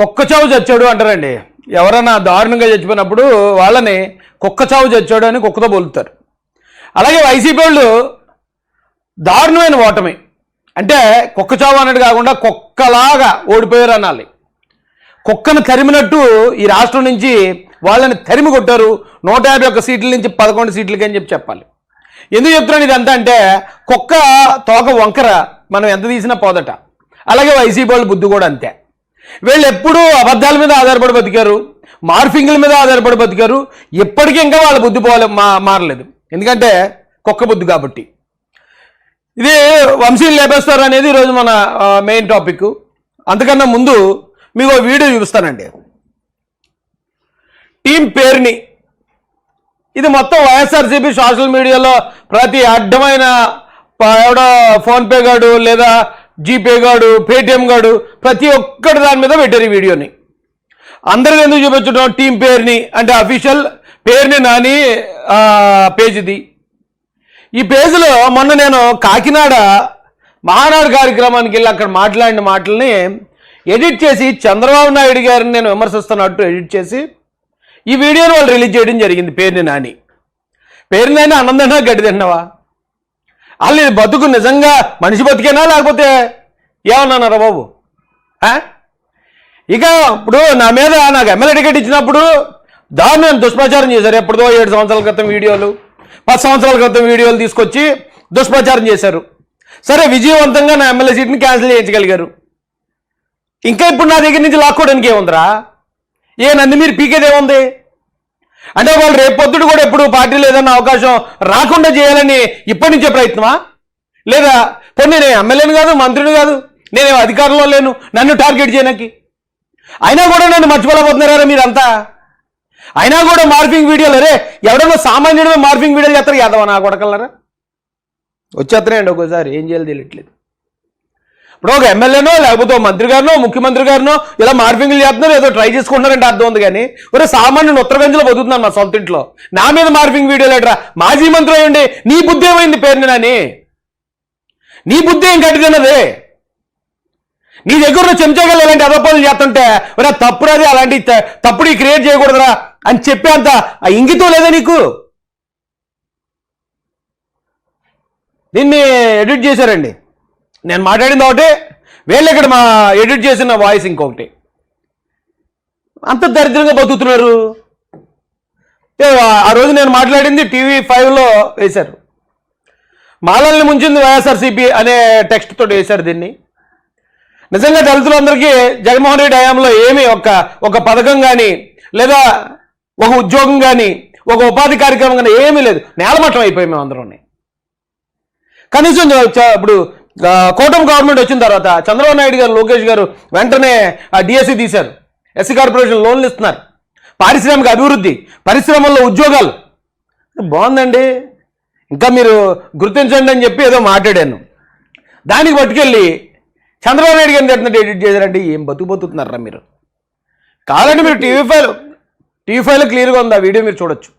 కుక్కచావు చచ్చాడు అంటారండి. ఎవరైనా దారుణంగా చచ్చిపోయినప్పుడు వాళ్ళని కుక్కచావు చచ్చాడు అని కుక్కతో పోలుతారు. అలాగే వైసీపీ వాళ్ళు దారుణమైన ఓటమి. అంటే కుక్కచావు అన్నట్టు కాకుండా కుక్కలాగా ఓడిపోయారు అనాలి. కుక్కను తరిమినట్టు ఈ రాష్ట్రం నుంచి వాళ్ళని తరిమి కొట్టారు. నూట యాభై ఒక్క సీట్ల నుంచి పదకొండు సీట్లకి అని చెప్పి చెప్పాలి. ఎందుకు చెప్తున్నాను ఇదంతా అంటే కుక్క తోక వంకర మనం ఎంత తీసినా పోదట. అలాగే వైసీపీ వాళ్ళు బుద్ధి కూడా అంతే. వీళ్ళు ఎప్పుడూ అబద్ధాల మీద ఆధారపడి బతికారు మార్ఫింగ్ల మీద ఆధారపడి బతికారు. ఎప్పటికీ ఇంకా వాళ్ళ బుద్ధి పోలే మా మారలేదు. ఎందుకంటే కుక్క బుద్ధి కాబట్టి. ఇది వంశీని లేపేస్తారు అనేది ఈరోజు మన మెయిన్ టాపిక్ అంతకన్నా ముందు మీకు వీడియో చూపిస్తానండి. టీం పేరుని. ఇది మొత్తం వైఎస్ఆర్సీపీ సోషల్ మీడియాలో ప్రతి అడ్డమైన ఎవడో ఫోన్పే గాడు లేదా జీపే గాడు పేటిఎం గాడు ప్రతి ఒక్కటి దాని మీద పెట్టారు ఈ వీడియోని. అందరికీ ఎందుకు చూపించడం టీం పేరుని అంటే అఫీషియల్ పేరుని నాని పేజీది. ఈ పేజీలో మొన్న నేను కాకినాడ మహానాడు కార్యక్రమానికి వెళ్ళి అక్కడ మాట్లాడిన మాటల్ని ఎడిట్ చేసి చంద్రబాబు నాయుడు గారిని నేను విమర్శిస్తున్నట్టు ఎడిట్ చేసి ఈ వీడియోని వాళ్ళు రిలీజ్ చేయడం జరిగింది పేరుని నాని. పేరుని నాని అన్నం గడ్డి తిన్నావా? వాళ్ళు బతుకు నిజంగా మనిషి బతికేనా? లేకపోతే ఏమన్నారా బాబు? ఇక ఇప్పుడు నా మీద నాకు ఎమ్మెల్యే టికెట్ ఇచ్చినప్పుడు దారుణమైన దుష్ప్రచారం చేశారు. ఎప్పుడుదో ఏడు సంవత్సరాల క్రితం వీడియోలు పది సంవత్సరాల క్రితం వీడియోలు తీసుకొచ్చి దుష్ప్రచారం చేశారు. సరే విజయవంతంగా నా ఎమ్మెల్యే సీట్ని క్యాన్సిల్ చేయించగలిగారు. ఇంకా ఇప్పుడు నా దగ్గర నుంచి లాక్కోవడానికి ఏముందిరా? ఏ నన్ను మీరు పీకేదేముంది అంటే వాళ్ళు రేపు పొద్దుడు కూడా ఎప్పుడు పార్టీలు ఏదన్నా అవకాశం రాకుండా చేయాలని ఇప్పటి నుంచే ప్రయత్నమా? లేదా కొన్ని నేను ఎమ్మెల్యేని కాదు మంత్రిని కాదు నేను అధికారంలో లేను? నన్ను టార్గెట్ చేయడానికి అయినా కూడా నన్ను మర్చిపోలేకపోతున్నారా మీరంతా? అయినా కూడా మార్ఫింగ్ వీడియోలు అరే ఎవడన్నా సామాన్యుడమే మార్ఫింగ్ వీడియోలు చేస్తారు? యాదవ నా కొడకలరా వచ్చేస్తున్నాయండి ఒక్కోసారి ఏం చేయాలి తెలియట్లేదు. ఇప్పుడు ఒక ఎమ్మెల్యేనో లేకపోతే ఒక మంత్రి గారినో ముఖ్యమంత్రి గారినో ఇలా మార్పింగ్లు చేస్తున్నారు ఏదో ట్రై చేసుకుంటున్నారంటే అర్థం ఉంది కానీ ఒరే సామాన్యుని ఉత్తరగంజలో బతుకుతున్నాను మా సొంత ఇంట్లో. నా మీద మార్పింగ్ వీడియోలు ఎట్రా మాజీ మంత్రి అయ్యండి నీ బుద్ధి ఏమైంది పేరుని నాని? నీ బుద్ధి ఏం కట్టిదన్నదే నీ దగ్గర ఉన్న చెంచాగలు ఇలాంటి అదపాలు చేస్తుంటే ఒరే తప్పుడది అలాంటి తప్పుడు క్రియేట్ చేయకూడదురా అని చెప్పేంత ఆ ఇంగితం లేదా నీకు? దీన్ని ఎడిట్ చేశారండి. నేను మాట్లాడింది ఒకటి వీళ్ళు ఇక్కడ మా ఎడిట్ చేసిన వాయిస్ ఇంకొకటి. అంత దరిద్రంగా బతుకుతున్నారు. ఆ- ఆ రోజు నేను మాట్లాడింది టీవీ ఫైవ్లో వేశారు. మాలల్ని ముంచింది వైఎస్ఆర్సీపీ అనే టెక్స్ట్ తోటి వేశారు దీన్ని. నిజంగా దళితులందరికీ జగన్మోహన్ రెడ్డి హయాంలో ఏమి ఒక ఒక పథకం కానీ లేదా ఒక ఉద్యోగం కానీ ఒక ఉపాధి కార్యక్రమం కానీ ఏమీ లేదు. నేలమట్టం అయిపోయాయి మేము అందరం. కనీసం ఇప్పుడు కోటం కూటమి గవర్నమెంట్ వచ్చిన తర్వాత చంద్రబాబు నాయుడు గారు లోకేష్ గారు వెంటనే ఆ డిఎస్సి తీశారు. ఎస్సీ కార్పొరేషన్ లోన్లు ఇస్తున్నారు. పారిశ్రామిక అభివృద్ధి పరిశ్రమల్లో ఉద్యోగాలు. బాగుందండి. ఇంకా మీరు గుర్తించండి అని చెప్పి ఏదో మాట్లాడాను. దానికి పట్టుకెళ్ళి చంద్రబాబు నాయుడు గారిని ఎట్లా ఎడిట్ చేశారంటే ఏం బతుకు బతుకుతున్నారా మీరు? కావాలంటే మీరు టీవీ ఫైల్ టీవీ ఫైల్ క్లియర్గా ఉంది? ఆ వీడియో మీరు చూడొచ్చు.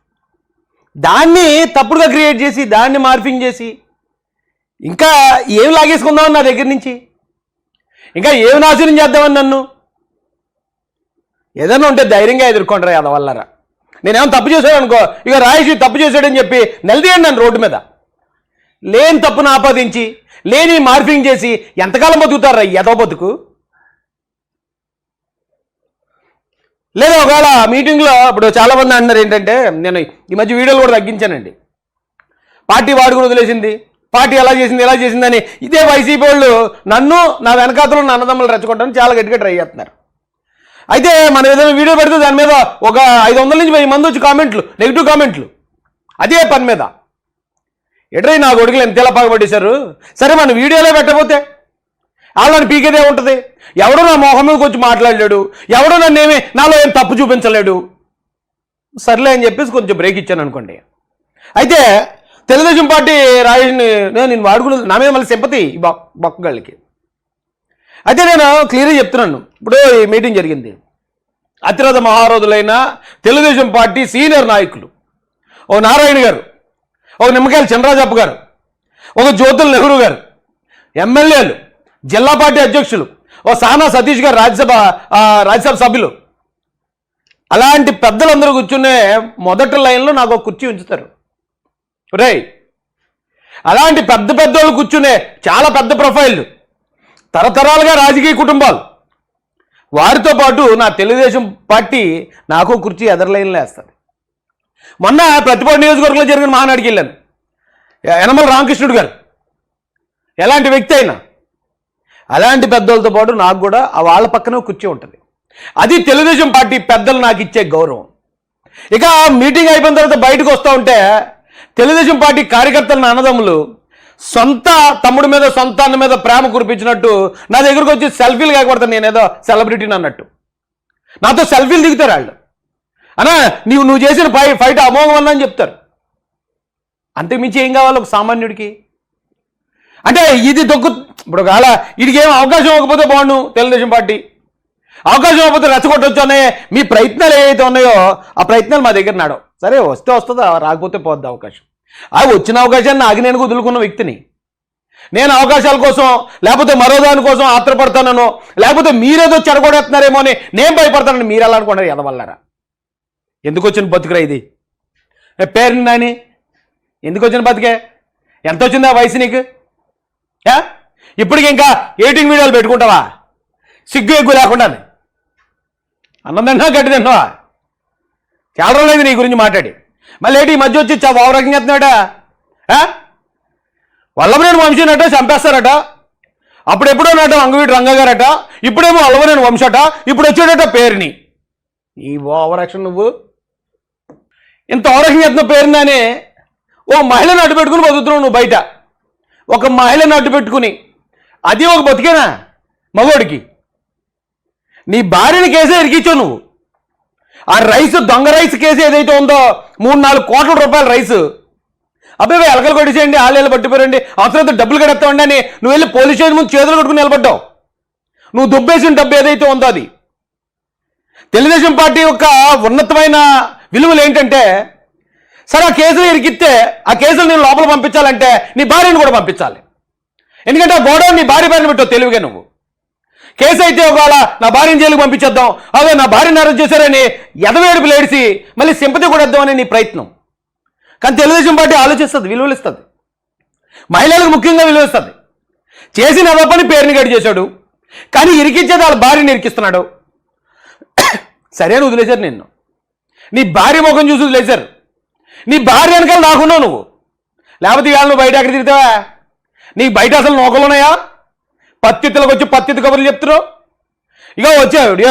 దాన్ని తప్పుడుగా క్రియేట్ చేసి దాన్ని మార్ఫింగ్ చేసి ఇంకా ఏం లాగేసుకుందామని నా దగ్గర నుంచి? ఇంకా ఏం నాశనం చేద్దామని నన్ను? ఏదైనా ఉంటే ధైర్యంగా ఎదుర్కొంటారా అదవల్లరా నేనేమో తప్పు చేశాడు అనుకో ఇక రాయేష్ తప్పు చేశాడని చెప్పి నిలదీయండి నన్ను రోడ్డు మీద. లేని తప్పును ఆపాదించి లేని మార్ఫింగ్ చేసి ఎంతకాలం బతుకుతారా ఎదో బతుకు? లేదా ఒకవేళ మీటింగ్లో ఇప్పుడు చాలా మంది అంటున్నారు ఏంటంటే నేను ఈ మధ్య వీడియోలు కూడా తగ్గించానండి. పార్టీ వాడుకుని వదిలేసింది. పార్టీ ఎలా చేసింది ఎలా చేసిందని ఇదే వైసీపీ వాళ్ళు నన్ను నా వెనకాతలు ఉన్న అన్నదమ్ములు రెచ్చగొట్టడానికి చాలా గట్టిగా ట్రై చేస్తున్నారు. అయితే మనం ఏదైనా వీడియో పెడితే దాని మీద ఒక ఐదు వందల నుంచి వెయ్యి మంది వచ్చి కామెంట్లు నెగిటివ్ కామెంట్లు. అదే పని మీద. ఎడ్రై నా కొడుకులు ఎంత ఎలా పగబట్టేశారు సరే మన వీడియోలో పెట్టకపోతే వాళ్ళని పీకేదే ఉంటుంది. ఎవడో నా మొహం మీదకి వచ్చి మాట్లాడలేడు. ఎవడో నన్ను ఏమి నాలో ఏం తప్పు చూపించలేడు. సర్లే అని చెప్పేసి కొంచెం బ్రేక్ ఇచ్చాను అనుకోండి. అయితే తెలుగుదేశం పార్టీ రాజేష్ని నేను నేను వాడుకున్నది నా మీద మళ్ళీ సింపతి బొక్కగాళ్ళకి అయితే నేను క్లియర్గా చెప్తున్నాను. ఇప్పుడు ఈ మీటింగ్ జరిగింది. అతిరథ మహారోధులైన తెలుగుదేశం పార్టీ సీనియర్ నాయకులు. ఓ నారాయణ గారు. ఒక నిమ్మకాయల చంద్రరాజప్ప గారు ఒక జ్యోతుల నెహ్రూ గారు ఎమ్మెల్యేలు జిల్లా పార్టీ అధ్యక్షులు ఓ సానా సతీష్ గారు రాజ్యసభ రాజ్యసభ సభ్యులు. అలాంటి పెద్దలందరూ కూర్చునే మొదటి లైన్లో నాకు ఒక కుర్చీ ఉంచుతారు. రే అలాంటి పెద్ద పెద్దోళ్ళు కూర్చునే చాలా పెద్ద ప్రొఫైళ్ళు తరతరాలుగా రాజకీయ కుటుంబాలు వారితో పాటు నా తెలుగుదేశం పార్టీ నాకు కుర్చీ ఎదర్ లైన్లో వేస్తుంది. మొన్న ప్రతిపాడు నియోజకవర్గంలో జరిగిన మహానాడికి వెళ్ళాను. యనమల రామకృష్ణుడు గారు. ఎలాంటి వ్యక్తి అయినా. అలాంటి పెద్దలతో పాటు నాకు కూడా వాళ్ళ పక్కనే కూర్చో కుర్చీ ఉంటుంది. అది తెలుగుదేశం పార్టీ పెద్దలు నాకు ఇచ్చే గౌరవం. ఇక మీటింగ్ అయిపోయిన తర్వాత బయటకు వస్తూ ఉంటే తెలుగుదేశం పార్టీ కార్యకర్తల అన్నదమ్ములు సొంత తమ్ముడి మీద సొంత అన్న మీద ప్రేమ కురిపించినట్టు నా దగ్గరకు వచ్చి సెల్ఫీలు కాకూడతాను నేనేదో సెలబ్రిటీని అన్నట్టు. నాతో సెల్ఫీలు దిగుతారు వాళ్ళు. అనా నీవు నువ్వు చేసిన ఫై ఫైట్ అమోఘం అని చెప్తారు. అంతకుమించి ఏం కావాలి ఒక సామాన్యుడికి? అంటే ఇది దొక్కు ఇప్పుడు ఒకవేళ వీడికి ఏం అవకాశం ఇవ్వకపోతే బాగుండు తెలుగుదేశం పార్టీ. అవకాశం ఇవ్వకపోతే రెచ్చగొట్టొచ్చు అనే మీ ప్రయత్నాలు ఏవైతే ఉన్నాయో ఆ ప్రయత్నాలు మా దగ్గర నాడవు. సరే వస్తే వస్తుందా? రాకపోతే పోద్ది అవకాశం? ఆ వచ్చిన అవకాశాన్ని నాకు నేను వదులుకున్న వ్యక్తిని. నేను అవకాశాల కోసం లేకపోతే మరో దాని కోసం ఆత్రపడతానో లేకపోతే మీరేదో చెడగొడేస్తున్నారేమో అని నేను భయపడతానని మీరు ఎలా అనుకున్నారు ఎదవల్లరా? ఎందుకు వచ్చిన బతుకురా ఇది? పేరుని పేరు నాని ఎందుకు వచ్చిన బతికే? ఎంత వచ్చిందా వయసు నీకు? ఇప్పటికి ఇంకా ఎయిటింగ్ వీడియోలు పెట్టుకుంటావా? సిగ్గు ఎగ్గు లేకుండా అన్నం తిన్నా గడ్డి తిన్నావా చాలా రోజులైంది నీ గురించి మాట్లాడి. మళ్ళీ ఏంటి ఈ మధ్య వచ్చి చా ఓవరకంగా ఎత్తున్నాడా వల్లభనేని వంశీనట చంపేస్తారట. అప్పుడెప్పుడో నట అంగవీటి రంగగారట ఇప్పుడేమో వల్లభనేని వంశట. ఇప్పుడు వచ్చేటట పేరుని. ఈ ఓవరాక్షన్ నువ్వు. ఇంత ఔరహ్యత్న పేరుందనే ఓ మహిళను అడ్డు పెట్టుకుని బతుకుతున్నావు నువ్వు బయట. ఒక మహిళను అడ్డు పెట్టుకుని. అది ఒక బతికేనా మగోడికి? నీ భార్యని కేసే ఇరికించావు నువ్వు. ఆ రైస్ దొంగ రైస్ కేసు ఏదైతే ఉందో మూడు నాలుగు కోట్ల రూపాయల రైస్. అబ్బాయి ఎలకలు కొట్టేసేయండి ఆళ్ళు పట్టిపోరండి అవసరం డబ్బులు కడతామండి అని నువ్వు వెళ్ళి పోలీస్ స్టేషన్ ముందు చేతులు కొట్టుకుని నిలబడ్డావు. నువ్వు దుబ్బేసిన డబ్బు ఏదైతే ఉందో అది. తెలుగుదేశం పార్టీ యొక్క ఉన్నతమైన విలువలు ఏంటంటే సరే ఆ కేసులు ఇరికిస్తే ఆ కేసులు నేను లోపల పంపించాలంటే నీ భార్యను కూడా పంపించాలి. ఎందుకంటే ఆ గోడౌన్ నీ భార్య పేరున పెట్టావు తెలివిగా నువ్వు. కేసు అయితే ఒకవేళ నా భార్యను జైలుకి పంపించేద్దాం అదే నా భార్యను అరెస్ట్ చేశారని ఎదవేడుపు లేడిసి మళ్ళీ సింపతి కూడా ఇద్దామని నీ ప్రయత్నం. కానీ తెలుగుదేశం పార్టీ ఆలోచిస్తుంది విలువలు ఇస్తుంది. మహిళలకు ముఖ్యంగా విలువ ఇస్తుంది. చేసిన అదపని పేరుని గడి చేశాడు. కానీ ఇరికించేది వాళ్ళ భార్యని ఇరికిస్తున్నాడు. సరే అని వదిలేశారు నిన్ను. నీ భార్య ముఖం చూసి లేచారు నీ భార్య వెనకాల నాకున్నావు నువ్వు. లేకపోతే ఇవాళ నువ్వు బయట ఎక్కడ తిరుగుతావా? నీకు బయట అసలు నోకలు ఉన్నాయా? పత్తిత్తులకు వచ్చి పత్తిత్తు కబుర్లు చెప్తున్నావు? ఇక వచ్చాడు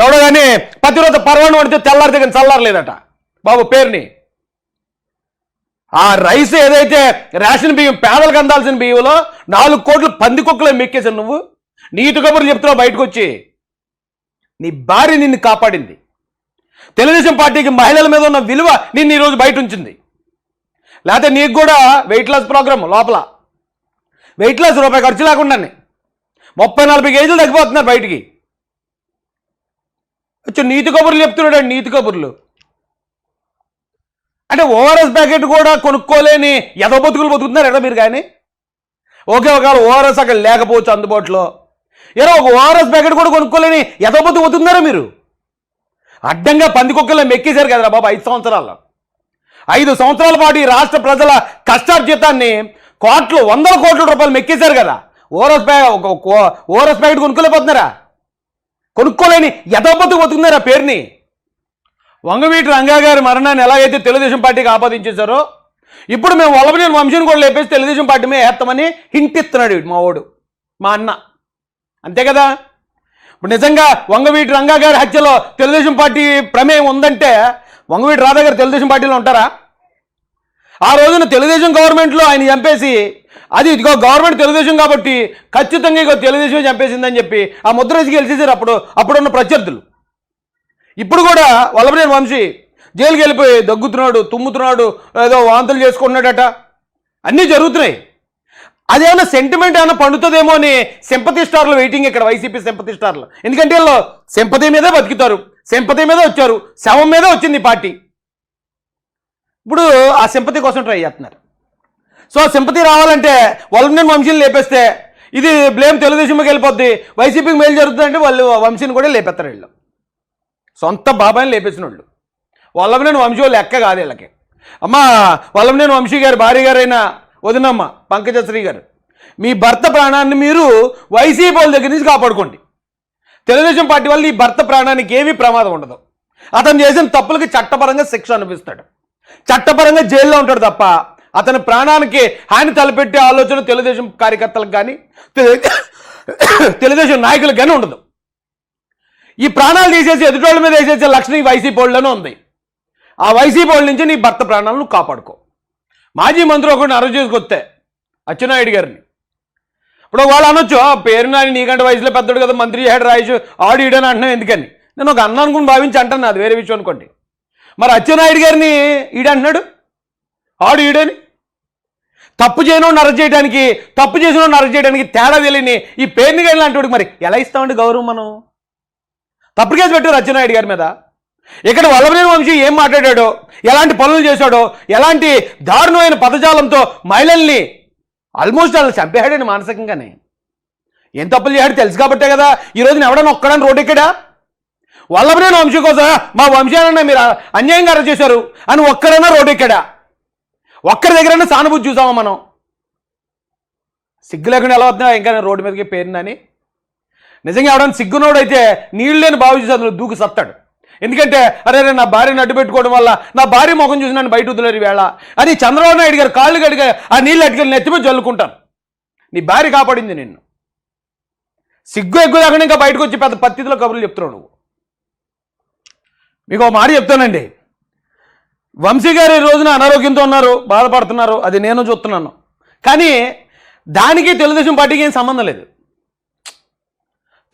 ఎవడో కానీ పత్తి రోజు పర్వాణం పడితే తెల్లారి కానీ చల్లారలేదట. బాబు పేరుని. ఆ రైస్ ఏదైతే రేషన్ బియ్యం పేదలకు అందాల్సిన బియ్యంలో నాలుగు కోట్లు పంది కుక్కలు మెక్కేసాను నువ్వు? నీటి కబుర్లు చెప్తున్నావు బయటకు వచ్చి. నీ భార్య నిన్ను కాపాడింది. తెలుగుదేశం పార్టీకి మహిళల మీద ఉన్న విలువ నిన్ను ఈరోజు బయట ఉంచింది. లేకపోతే నీకు కూడా వెయిట్ లాస్ ప్రోగ్రామ్ లోపల. వెయిట్ లాస్ రూపాయి ఖర్చు లేకుండా ముప్పై నలభై కేజీలు తగ్గిపోతున్నారు బయటికి. వచ్చి నీతి కబుర్లు చెప్తున్నాడు నీతి కబుర్లు. అంటే ఓఆర్ఎస్ ప్యాకెట్ కూడా కొనుక్కోలేని ఎద బతుకులు బతుకుతున్నారు ఎడ మీరు కానీ? ఓకే ఒకవేళ ఓఆర్ఎస్ అక్కడ లేకపోవచ్చు అందుబాటులో. ఏదో ఒక ఓఆర్ఎస్ ప్యాకెట్ కూడా కొనుక్కోలేని ఎద బతుకు బతుకుతున్నారా మీరు? అడ్డంగా పందికొక్కల్లో మెక్కేశారు కదరా బాబు ఐదు సంవత్సరాలు ఐదు సంవత్సరాల పాటు ఈ రాష్ట్ర ప్రజల కష్టార్జితాన్ని కోట్లు వందల కోట్ల రూపాయలు మెక్కేశారు కదా. ఓరస్ ప్యా ఓరస్ ప్యాకెట్ కొనుక్కోలేకపోతున్నారా? కొనుక్కోలేని యథోపతి బతుకున్నారా పేరుని? వంగవీటి రంగా గారి మరణాన్ని ఎలాగైతే తెలుగుదేశం పార్టీకి ఆపాదించేశారో ఇప్పుడు మేము వల్లభనేని వంశీని కూడా లేపేసి తెలుగుదేశం పార్టీ మీద వేస్తామని హింటిస్తున్నాడు మా వాడు మా అన్న. అంతే కదా? ఇప్పుడు నిజంగా వంగవీటి రంగా గారి హత్యలో తెలుగుదేశం పార్టీ ప్రమేయం ఉందంటే వంగవీటి రాధా గారు తెలుగుదేశం పార్టీలో ఉంటారా? ఆ రోజున తెలుగుదేశం గవర్నమెంట్లో ఆయన చంపేసి అది ఇదిగో గవర్నమెంట్ తెలుగుదేశం కాబట్టి ఖచ్చితంగా ఇగో తెలుగుదేశం చంపేసిందని చెప్పి ఆ ముద్ర వేసి గెలిచేసారు అప్పుడు అప్పుడున్న ప్రత్యర్థులు. ఇప్పుడు కూడా వల్లభనేని వంశీ జైలుకి వెళ్ళిపోయి దగ్గుతున్నాడు తుమ్ముతున్నాడు ఏదో వాంతులు చేసుకుంటున్నాడట. అన్నీ జరుగుతున్నాయి. అదేమన్నా సెంటిమెంట్ ఏమైనా పండుతుందేమో అని సింపతి స్టార్లు వెయిటింగ్ ఇక్కడ వైసీపీ సింపతి స్టార్లు ఎందుకంటే వీళ్ళు సింపతి మీదే బతుకుతారు. సింపతి మీదే వచ్చారు. శవం మీదే వచ్చింది పార్టీ. ఇప్పుడు ఆ సింపతి కోసం ట్రై చేస్తున్నారు. సో సింపతి రావాలంటే వల్లభనేని వంశీని లేపేస్తే ఇది బ్లేమ్ తెలుగుదేశంకి వెళ్ళిపోద్ది. వైసీపీకి మేలు జరుగుతుందంటే వాళ్ళు వంశీని కూడా లేపేస్తారు వీళ్ళు. సొంత బాబాయిని లేపేసిన వాళ్ళు. వల్లభనేని వంశీ వాళ్ళు లెక్క కాదు వీళ్ళకి. అమ్మ వల్లభనేని వంశీ గారు భార్య గారైన వదినమ్మ పంకజశ్రీ గారు మీ భర్త ప్రాణాన్ని మీరు వైసీపీ వాళ్ళ దగ్గర నుంచి కాపాడుకోండి. తెలుగుదేశం పార్టీ వల్ల ఈ భర్త ప్రాణానికి ఏమీ ప్రమాదం ఉండదు. అతను చేసిన తప్పులకి చట్టపరంగా శిక్ష అనిపిస్తాడు చట్టపరంగా జైల్లో ఉంటాడు తప్ప అతని ప్రాణానికి హాని తలపెట్టే ఆలోచన తెలుగుదేశం కార్యకర్తలకు కానీ తెలుగుదేశం నాయకులకు కానీ ఉండదు. ఈ ప్రాణాలు తీసేసి ఎదుటోళ్ళ మీద వేసేసే లక్షణం ఈ వైసీపీ వాళ్ళలోనే ఉంది. ఆ వైసీపీ వాళ్ళ నుంచి నీ భర్త ప్రాణాలను కాపాడుకో. మాజీ మంత్రి ఒకటి అరెస్ట్ చేసుకొస్తే అచ్చెన్నాయుడు గారిని. ఇప్పుడు వాళ్ళు అనొచ్చు "ఆ, పేరు నాని నీకంటే వయసులో పెద్దడు కదా మంత్రి హెడ్ రాయచ్చు ఆడు ఈడని అంటున్నావు ఎందుకని? నేను ఒక అన్న అనుకుని భావించి అంటాను అది వేరే విషయం అనుకోండి. మరి అచ్చెన్నాయుడు గారిని ఈడంటున్నాడు ఆడు ఈడని తప్పు చేయనోడిని అరెస్ట్ చేయడానికి తప్పు చేసిన అరెస్ట్ చేయడానికి తేడా తెలియని ఈ పేరుని కానీ లాంటి వాడికి మరి ఎలా ఇస్తామండి గౌరవం మనం? తప్పుడు కేసు పెట్టారు అచ్చెన్నాయుడు గారి మీద. ఇక్కడ వల్లభనేని వంశీ ఏం మాట్లాడాడో? ఎలాంటి పనులు చేశాడో? ఎలాంటి దారుణమైన పదజాలంతో మహిళల్ని ఆల్మోస్ట్ వాళ్ళు చంపేశాడని మానసికంగానే. ఏం తప్పులు చేశాడు తెలుసు కాబట్టే కదా ఈ రోజున ఎవడన్నా ఒక్కడని రోడ్డు ఎక్కడా? వల్లభనేని వంశీ కోసం మా వంశానన్నా మీరు అన్యాయంగా అరెస్ట్ చేశారు అని ఒక్కడైనా రోడ్డు ఎక్కడా? ఒక్కరి దగ్గరైనా సానుభూతి చూసామా మనం? సిగ్గు లేకుండా ఎలా వస్తున్నా ఇంకా రోడ్డు మీదకి పేరుందని. నిజంగా ఎవడన్నా సిగ్గునోడైతే నీళ్ళు లేని బావి చూసి అందులో దూకు సత్తాడు. ఎందుకంటే అరే నా భార్యను అడ్డు పెట్టుకోవడం వల్ల నా భార్య ముఖం చూసి నన్ను బయట వదిలేరు వేళ. అని చంద్రబాబు నాయుడు గారు కాళ్ళు కడిగా ఆ నీళ్ళు అడిగారు నెత్తిపోయి జల్లుకుంటాను నీ భార్య కాపాడింది నిన్ను. సిగ్గు ఎక్కువ లేకుండా ఇంకా బయటకు వచ్చి పెద్ద పత్తిలో కబుర్లు చెప్తున్నావు నువ్వు. మీకు ఒక మాట చెప్తానండి. వంశీ గారు ఈ రోజున అనారోగ్యంతో ఉన్నారు బాధపడుతున్నారు అది నేను చూస్తున్నాను. కానీ దానికి తెలుగుదేశం పార్టీకి ఏం సంబంధం లేదు.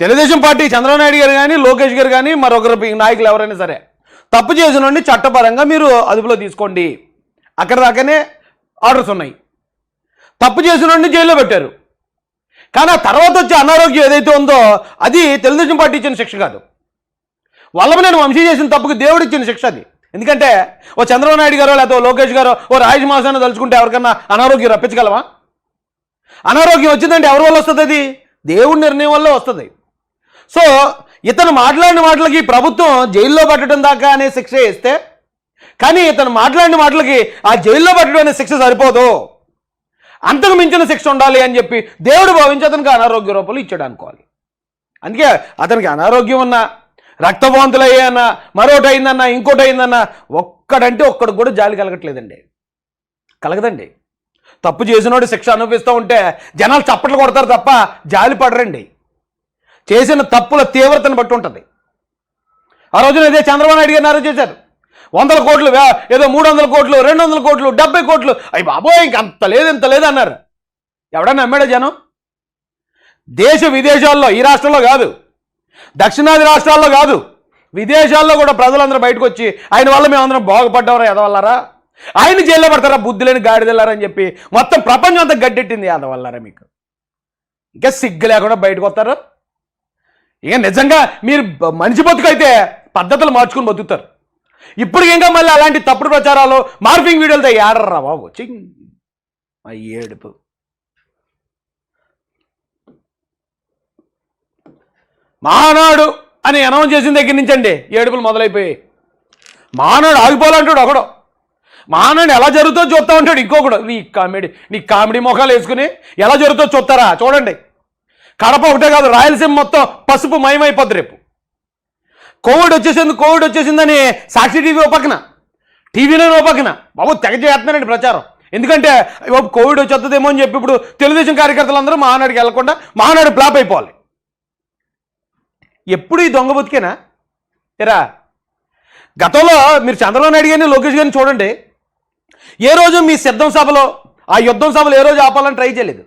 తెలుగుదేశం పార్టీ చంద్రబాబు నాయుడు గారు కానీ లోకేష్ గారు కానీ మరొకరు నాయకులు ఎవరైనా సరే తప్పు చేసిన చట్టపరంగా మీరు అదుపులో తీసుకోండి. అక్కడ దాకానే ఆర్డర్స్ ఉన్నాయి. తప్పు చేసిన జైల్లో పెట్టారు. కానీ ఆ తర్వాత వచ్చే అనారోగ్యం ఏదైతే ఉందో అది తెలుగుదేశం పార్టీ ఇచ్చిన శిక్ష కాదు. వల్లభనేని వంశీ చేసిన తప్పుకు దేవుడు ఇచ్చిన శిక్ష అది. ఎందుకంటే ఓ చంద్రబాబు నాయుడు గారో లేకపోతే లోకేష్ గారో ఓ రాజేష్ మాసాన్ని తలుచుకుంటే ఎవరికన్నా అనారోగ్యం రప్పించగలవా? అనారోగ్యం వచ్చిందంటే ఎవరి వల్ల వస్తుంది అది? దేవుడి నిర్ణయం వల్ల వస్తుంది. సో ఇతను మాట్లాడిన మాటలకి ప్రభుత్వం జైల్లో పట్టడం దాకా అనే శిక్ష ఇస్తే కానీ ఇతను మాట్లాడిన మాటలకి ఆ జైల్లో పట్టడం అనే శిక్ష సరిపోదు. అంతకు మించిన శిక్ష ఉండాలి అని చెప్పి దేవుడు భావించి అతనికి అనారోగ్య రూపాయలు ఇచ్చాడు అనుకోవాలి. అందుకే అతనికి అనారోగ్యం ఉన్నా రక్తవాంతులు అయ్యాయన్నా మరొకటి అయిందన్నా ఇంకోటి అయిందన్నా ఒక్కడంటే ఒక్కడికి కూడా జాలి కలగట్లేదండి. కలగదండి. తప్పు చేసినోడు శిక్ష అనుభవిస్తూ ఉంటే జనాలు చప్పట్లు కొడతారు తప్ప జాలి పడరండి. చేసిన తప్పుల తీవ్రతను బట్టి ఉంటుంది. ఆ రోజున ఇదే చంద్రబాబు నాయుడు గారిని అరెస్ట్ చేశారు. వందల కోట్లు ఏదో మూడు వందల కోట్లు రెండు వందల కోట్లు డెబ్బై కోట్లు. అయ్యి బాబోయ్ ఇంక అంత లేదు ఇంత లేదు అన్నారు. ఎవడన్నా నమ్మాడా జనం? దేశ విదేశాల్లో ఈ రాష్ట్రంలో కాదు. దక్షిణాది రాష్ట్రాల్లో కాదు. విదేశాల్లో కూడా ప్రజలందరూ బయటకు వచ్చి ఆయన వల్ల మేమందరం బాగుపడ్డారా ఎదవల్లారా ఆయన జైల్లో పడతారా? బుద్ధి లేని గాడిదెళ్ళారని చెప్పి మొత్తం ప్రపంచం అంతా గడ్డెట్టింది ఎదవల్లారా మీకు. ఇంకా సిగ్గు లేకుండా బయటకు వస్తారా ఇక నిజంగా మీరు బ- మనిషి బతుకైతే పద్ధతులు మార్చుకుని బతుకుతారు. ఇప్పుడు ఇంకా మళ్ళీ అలాంటి తప్పుడు ప్రచారాలు మార్పింగ్ వీడియోలతో ఏడర్రా బాబు. చింగ్. ఏడుపు. మానాడు అని అనౌన్స్ చేసిన దగ్గర నుంచి అండి ఏడుపులు మొదలైపోయాయి. మానాడు ఆగిపోవాలంటాడు ఒకడు. మానాడు ఎలా జరుగుతుందో చూస్తా ఉంటాడు ఇంకొకడు. నీ కామెడీ నీ కామెడీ మొఖాలు వేసుకుని ఎలా జరుగుతుందో చూస్తారా? చూడండి. కడప ఒకటే కాదు రాయలసీమ మొత్తం పసుపు మయమైపోద్ది రేపు. కోవిడ్ వచ్చేసింది కోవిడ్ వచ్చేసిందని సాక్షి టీవీ ఓ పక్కన టీవీలో ఓ పక్కన బాబు తెగ చేస్తున్నారండి ప్రచారం. ఎందుకంటే కోవిడ్ వచ్చేస్తుందేమో అని చెప్పి ఇప్పుడు తెలుగుదేశం కార్యకర్తలందరూ మహానాడికి వెళ్ళకుండా మహానాడు ఫ్లాప్ అయిపోవాలి. ఎప్పుడు ఈ దొంగ బతికేనా? ఎరా గతంలో మీరు చంద్రబాబు నాయుడు గారిని లోకేష్ గారిని చూడండి. ఏ రోజు మీ సిద్ధం సభలో ఆ యుద్ధం సభలో ఏ రోజు ఆపాలని ట్రై చేయలేదు.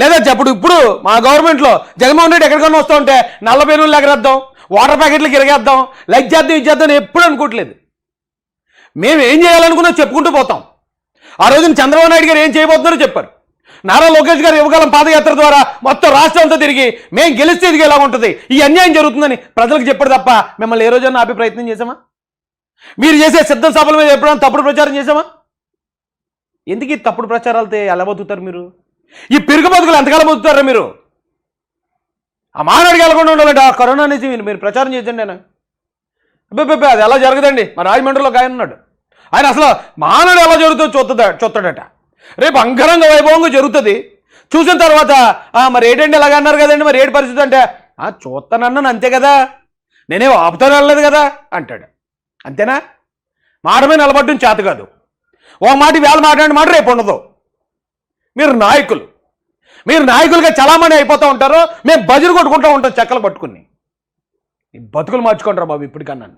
లేదా ఇప్పుడు ఇప్పుడు మా గవర్నమెంట్లో జగన్మోహన్ రెడ్డి ఎక్కడికన్నా వస్తూ ఉంటే నల్ల బెలూన్లు ఎగరేద్దాం వాటర్ ప్యాకెట్లకు ఎరగేద్దాం లైక్ చేద్దాం ఇది చేద్దాం ఎప్పుడు అనుకోవట్లేదు. మేము ఏం చేయాలనుకున్నా చెప్పుకుంటూ పోతాం. ఆ రోజున చంద్రబాబు నాయుడు గారు ఏం చేయబోతున్నారో చెప్పారు. నారా లోకేష్ గారు యువకాలం పాదయాత్ర ద్వారా మొత్తం రాష్ట్రం అంతా తిరిగి మేము గెలిస్తే ఇది ఎలా ఉంటుంది. ఈ అన్యాయం జరుగుతుందని ప్రజలకు చెప్పారు తప్ప మిమ్మల్ని ఏ రోజైనా ఆపే ప్రయత్నం చేసామా మీరు చేసే సిద్ధం సభల మీద ఎప్పుడైనా తప్పుడు ప్రచారం చేసామా ఎందుకు ఈ తప్పుడు ప్రచారాలతో ఎలా బతుకుతారు మీరు? ఈ పెరుగు బతుకులు ఎంతకాలం బతుకుతారా మీరు? ఆ మానాడికి వెళ్ళకుండా ఉండాలంటే ఆ కరోనా నుంచి మీరు- మీరు ప్రచారం చేయండి నేను. అది ఎలా జరగదండి? మా రాజమండ్రిలో ఒక ఆయన ఉన్నాడు. ఆయన అసలు మానాడు ఎలా జరుగుతుందో చూస్తుందా చూస్తాడట రేపు అంగరంగ వైభవంగా జరుగుతుంది. చూసిన తర్వాత మరి ఏంటండి ఇలాగ అన్నారు కదండి మరి ఏడు పరిస్థితి అంటే చూస్తానన్నాను అంతే కదా. నేనేం ఆపుతాను వెళ్ళలేదు కదా అంటాడు. అంతేనా? మాట మీద నిలబడడం చేత కాదు. ఓ మాట వేళ మాట్లాడిన మాట రేపు ఉండదు. మీరు నాయకులు. మీరు నాయకులుగా చలామణి అయిపోతూ ఉంటారు మేము బజరు కొట్టుకుంటూ ఉంటాం చెక్కలు పట్టుకుని. ఈ బతుకులు మార్చుకుంటారు బాబు ఇప్పటికన్నా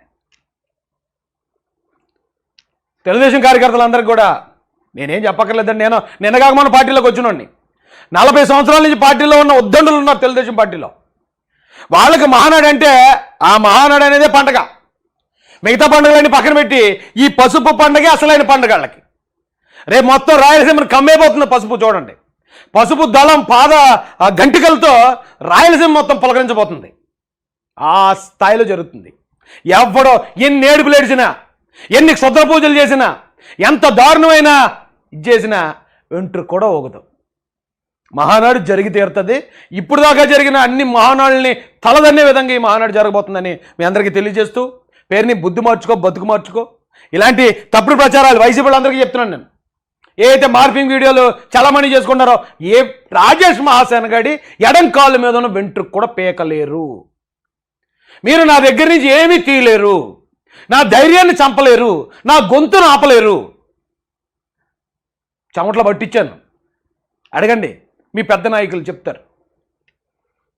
తెలుగుదేశం కార్యకర్తలందరికీ కూడా నేనేం చెప్పక్కర్లేదండి. నేను నిన్నగాక మన పార్టీలోకి వచ్చినోడిని. నలభై సంవత్సరాల నుంచి పార్టీలో ఉన్న ఉద్దండులు ఉన్నారు తెలుగుదేశం పార్టీలో. వాళ్ళకి మహానాడు అంటే ఆ మహానాడు అనేదే పండగ. మిగతా పండుగలన్నీ పక్కన పెట్టి ఈ పసుపు పండగే అసలైన పండుగ వాళ్ళకి. రేపు మొత్తం రాయలసీమను కమ్మేపోతుంది పసుపు చూడండి. పసుపు దళం పాద ఆ గంటికలతో రాయలసీమ మొత్తం పులకరించబోతుంది. ఆ స్థాయిలో జరుగుతుంది. ఎవడో ఎన్ని ఏడుపులు ఏడిచినా ఎన్ని క్షుద్ర పూజలు చేసినా ఎంత దారుణమైన ఇది చేసినా వెంట్రు కూడా ఊగదు. మహానాడు జరిగి తీరుతుంది. ఇప్పుడు దాకా జరిగిన అన్ని మహానాడుల్ని తలదన్నే విధంగా ఈ మహానాడు జరగబోతుందని మీ అందరికీ తెలియజేస్తూ పేరుని బుద్ధి మార్చుకో బతుకు మార్చుకో. ఇలాంటి తప్పుడు ప్రచారాలు వైసీపీ వాళ్ళందరికీ చెప్తున్నాను నేను. ఏదైతే మార్పింగ్ వీడియోలు చలమణి చేసుకున్నారో ఏ రాజేష్ మహాసేన గడి ఎడం కాళ్ళ మీద ఉన్న వెంట్రుకు కూడా పేకలేరు. మీరు నా దగ్గర నుంచి ఏమీ తీయలేరు. నా ధైర్యాన్ని చంపలేరు. నా గొంతును ఆపలేరు. చెమట్లో పట్టించాను. అడగండి మీ పెద్ద నాయకులు చెప్తారు.